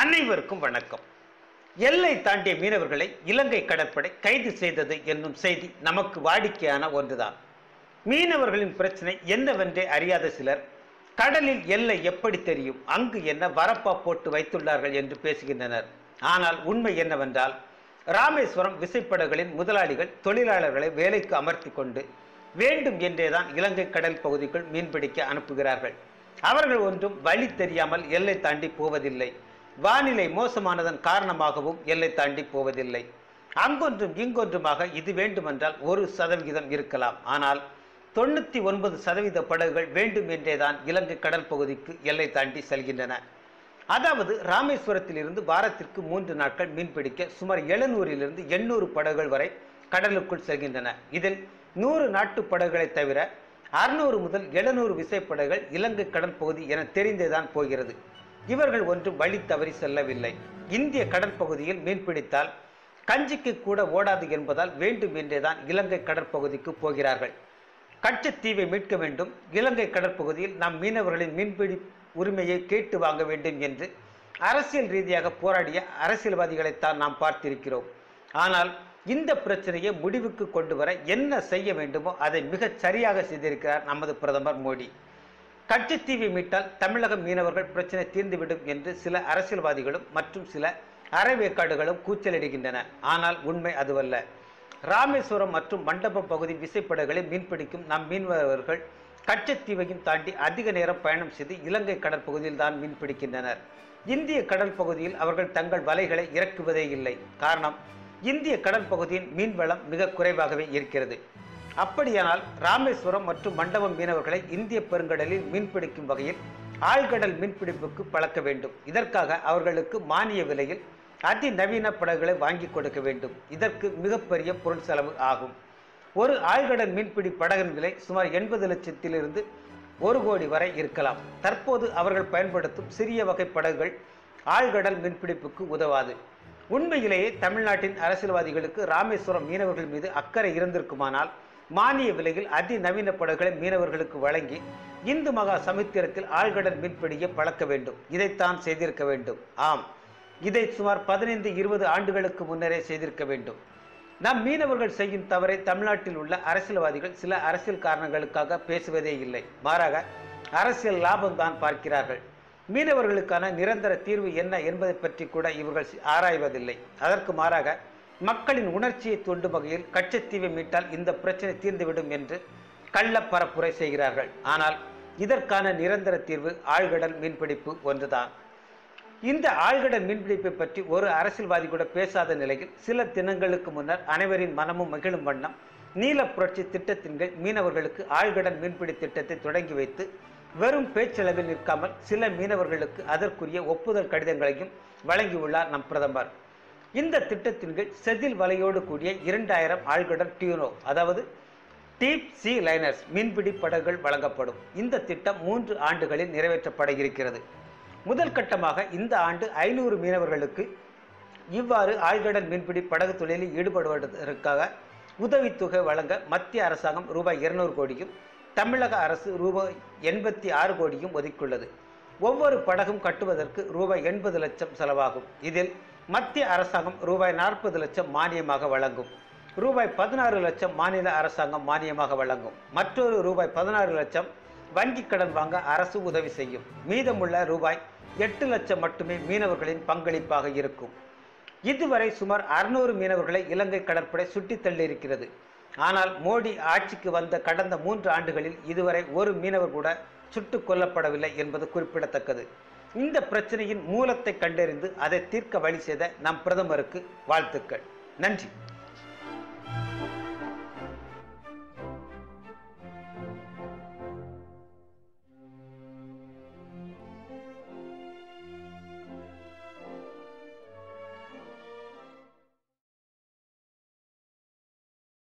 அனைவருக்கும் வணக்கம். எல்லை தாண்டிய மீனவர்களை இலங்கை கடற்படை கைது செய்தது என்னும் செய்தி நமக்கு வாடிக்கையான ஒன்றுதான். மீனவர்களின் பிரச்சனை என்னவென்றே அறியாத சிலர் கடலில் எல்லை எப்படி தெரியும் அங்கு என்ன வரப்பா போட்டு வைத்துள்ளார்கள் என்று பேசுகின்றனர். ஆனால் உண்மை என்னவென்றால் ராமேஸ்வரம் விசைப்படகுகளின் முதலாளிகள் தொழிலாளர்களை வேலைக்கு அமர்த்தி கொண்டு வேண்டும் என்றேதான் இலங்கை கடல் பகுதிக்குள் மீன்பிடிக்க அனுப்புகிறார்கள். அவர்கள் ஒன்றும் வழி தெரியாமல் எல்லை தாண்டி போவதில்லை. வானிலை மோசமானதன் காரணமாகவும் எல்லை தாண்டி போவதில்லை. அங்கொன்றும் இங்கொன்றுமாக இது வேண்டுமென்றால் ஒரு சதவிகிதம் இருக்கலாம். ஆனால் தொண்ணூற்றி ஒன்பது சதவீத படகுகள் வேண்டும் என்றேதான் இலங்கை கடல் பகுதிக்கு எல்லை தாண்டி செல்கின்றன. அதாவது ராமேஸ்வரத்திலிருந்து வாரத்திற்கு மூன்று நாட்கள் மீன்பிடிக்க சுமார் எழுநூறிலிருந்து எண்ணூறு படகுகள் வரை கடலுக்குள் செல்கின்றன. இதில் நூறு நாட்டு படகுகளை தவிர அறுநூறு முதல் எழுநூறு விசைப்படகுகள் இலங்கை கடல் பகுதி என தெரிந்தேதான் போகிறது. இவர்கள் ஒன்றும் வழி தவறி செல்லவில்லை. இந்திய கடற்பகுதியில் மீன்பிடித்தால் கஞ்சிக்கு கூட ஓடாது என்பதால் வேண்டும் என்றேதான் இலங்கை கடற்பகுதிக்கு போகிறார்கள். கச்சத்தீவை மீட்க வேண்டும். இலங்கை கடற்பகுதியில் நம் மீனவர்களின் மீன்பிடி உரிமையை கேட்டு வாங்க வேண்டும் என்று அரசியல் ரீதியாக போராடிய அரசியல்வாதிகளைத்தான் நாம் பார்த்திருக்கிறோம். ஆனால் இந்த பிரச்சனையை முடிவுக்கு கொண்டு வர என்ன செய்ய வேண்டுமோ அதை மிகச் சரியாக செய்திருக்கிறார் நமது பிரதமர் மோடி. கச்சத்தீவை மீட்டால் தமிழக மீனவர்கள் பிரச்சனை தீர்ந்துவிடும் என்று சில அரசியல்வாதிகளும் மற்றும் சில அரைவேக்காடுகளும் கூச்சலிடுகின்றன. ஆனால் உண்மை அதுவல்ல. ராமேஸ்வரம் மற்றும் மண்டபம் பகுதி விசைப்படகளை மீன்பிடிக்கும் நம் மீனவர்கள் கச்சத்தீவையும் தாண்டி அதிக நேரம் பயணம் செய்து இலங்கை கடற்பகுதியில் தான் மீன்பிடிக்கின்றனர் இந்திய கடல் பகுதியில் அவர்கள் தங்கள் வலைகளை இறக்குவதே இல்லை. காரணம் இந்திய கடல் பகுதியின் மீன்வளம் மிக குறைவாகவே இருக்கிறது. அப்படியானால் ராமேஸ்வரம் மற்றும் மண்டபம் மீனவர்களை இந்திய பெருங்கடலில் மீன்பிடிக்கும் வகையில் ஆழ்கடல் மீன்பிடிப்புக்கு பழக்க வேண்டும். இதற்காக அவர்களுக்கு மானிய விலையில் அதிநவீன படகுகளை வாங்கி கொடுக்க வேண்டும். இதற்கு மிகப்பெரிய பொருள் செலவு ஆகும். ஒரு ஆழ்கடல் மீன்பிடி படகின் விலை சுமார் எண்பது லட்சத்திலிருந்து ஒரு கோடி வரை இருக்கலாம். தற்போது அவர்கள் பயன்படுத்தும் சிறிய வகை படகுகள் ஆழ்கடல் மீன்பிடிப்புக்கு உதவாது. உண்மையிலேயே தமிழ்நாட்டின் அரசியல்வாதிகளுக்கு ராமேஸ்வரம் மீனவர்கள் மீது அக்கறை இருந்திருக்குமானால் மானிய விலையில் அதிநவீன படகுகளை மீனவர்களுக்கு வழங்கி இந்து மகா சமுத்திரத்தில் ஆழ்கடல் மீன்பிடியை பழக்க வேண்டும். இதைத்தான் செய்திருக்க வேண்டும். ஆம். இதை சுமார் பதினைந்து இருபது ஆண்டுகளுக்கு முன்னரே செய்திருக்க வேண்டும். நம் மீனவர்கள் செய்யும் தவறை தமிழ்நாட்டில் உள்ள அரசியல்வாதிகள் சில அரசியல் காரணங்களுக்காக பேசுவதே இல்லை. மாறாக அரசியல் லாபம் தான் பார்க்கிறார்கள். மீனவர்களுக்கான நிரந்தர தீர்வு என்ன என்பதை பற்றி கூட இவர்கள் ஆராய்வதில்லை. அதற்கு மாறாக மக்களின் உணர்ச்சியை தூண்டும் வகையில் கச்சத்தீவை மீட்டால் இந்த பிரச்சனை தீர்ந்துவிடும் என்று கள்ள பரப்புரை செய்கிறார்கள். ஆனால் இதற்கான நிரந்தர தீர்வு ஆழ்கடல் மீன்பிடிப்பு ஒன்றுதான். இந்த ஆழ்கடல் மீன்பிடிப்பை பற்றி ஒரு அரசியல்வாதி கூட பேசாத நிலையில் சில தினங்களுக்கு முன்னர் அனைவரின் மனமும் மகிழும் வண்ணம் நீல புரட்சி திட்டத்தின் கீழ் மீனவர்களுக்கு ஆழ்கடல் மீன்பிடி திட்டத்தை தொடங்கி வைத்து வெறும் பேச்சளவில் நிற்காமல் சில மீனவர்களுக்கு அதற்குரிய ஒப்புதல் கடிதங்களையும் வழங்கியுள்ளார் நம் பிரதமர். இந்த திட்டத்தின் கீழ் செதில் வலையோடு கூடிய இரண்டாயிரம் ஆழ்கடல் டியூனோ அதாவது டீப் சி லைனர்ஸ் மீன்பிடி படகுகள் வழங்கப்படும். இந்த திட்டம் மூன்று ஆண்டுகளில் நிறைவேற்றப்பட இருக்கிறது. முதல் கட்டமாக இந்த ஆண்டு ஐநூறு மீனவர்களுக்கு இவ்வாறு ஆழ்கடல் மீன்பிடி படகு தொழிலில் ஈடுபடுவதற்காக உதவித்தொகை வழங்க மத்திய அரசாங்கம் ரூபாய் இருநூறு கோடியும் தமிழக அரசு ரூபாய் எண்பத்தி ஆறு கோடியும் ஒதுக்கியுள்ளது. ஒவ்வொரு படகும் கட்டுவதற்கு ரூபாய் எண்பது லட்சம் செலவாகும். இதில் மத்திய அரசாங்கம் ரூபாய் நாற்பது லட்சம் மானியமாக வழங்கும். ரூபாய் பதினாறு லட்சம் மாநில அரசாங்கம் மானியமாக வழங்கும். மற்றொரு ரூபாய் பதினாறு லட்சம் வங்கி கடன் வாங்க அரசு உதவி செய்யும். மீதமுள்ள ரூபாய் எட்டு லட்சம் மட்டுமே மீனவர்களின் பங்களிப்பாக இருக்கும். இதுவரை சுமார் அறுநூறு மீனவர்களை இலங்கை கடற்படை சுட்டித் தள்ளியிருக்கிறது. ஆனால் மோடி ஆட்சிக்கு வந்த கடந்த மூன்று ஆண்டுகளில் இதுவரை ஒரு மீனவர் கூட சுட்டுக் கொல்லப்படவில்லை என்பது குறிப்பிடத்தக்கது. இந்த பிரச்சனையின் மூலத்தை கண்டறிந்து அதை தீர்க்க வழி செய்த நம் பிரதமருக்கு வாழ்த்துக்கள். நன்றி.